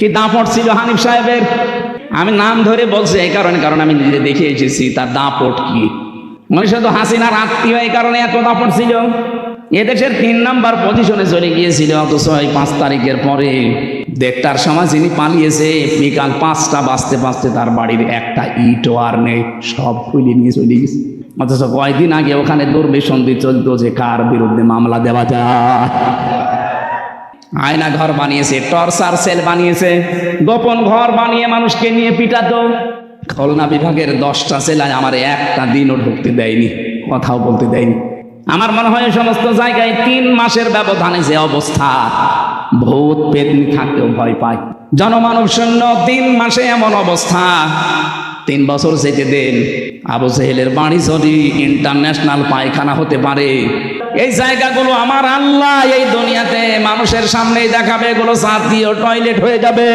কি দাঁপট ছিল হানিফ সাহেবের? আমি নাম ধরে বলছি, এই কারণে, কারণ আমি নিজে দেখে এসেছি, তার দাঁপট কি? মনীষা তো হাসিনার আত্মীয়, এই কারণে এত দাঁপট ছিল। এদেশের তিন নাম্বার পজিশনে চলে গিয়েছিল, অথচ এই পাঁচ তারিখের পরে দেড়টার সময় যিনি পালিয়েছে, বিকাল পাঁচটা বাজতে বাজতে তার বাড়ির একটা ইটও আর নেই, সব খুলে নিয়ে চলে গেছে। অথচ কয়েকদিন আগে ওখানে দুর্বিসন্ধি চলতো যে কার বিরুদ্ধে মামলা দেওয়া যায়। আয়না ঘর বানিয়েছে, টর্চার সেল বানিয়েছে, গোপন ঘর বানিয়ে মানুষকে নিয়ে পিটাতো। খুলনা বিভাগের দশটা সেলায় আমার একটা দিনও ঢুকতে দেয়নি, কথাও বলতে দেয়নি। আমার মনে হয় সমস্ত জায়গায় তিন মাসের ব্যবধানে যে অবস্থা, ভূত পেতনি থাকতেও ভয় পায়। জনমানব শূন্য তিন মাসে এমন অবস্থা তিন বছর যেতে দেন। আবু সেহেলের বাড়ি যদি ইন্টারন্যাশনাল পায়খানা হতে পারে, এই জায়গাগুলো আমার আল্লাহ, এই দুনিয়াতে মানুষের সামনেই দেখাবে, এগুলো জাতীয় টয়লেট হয়ে যাবে।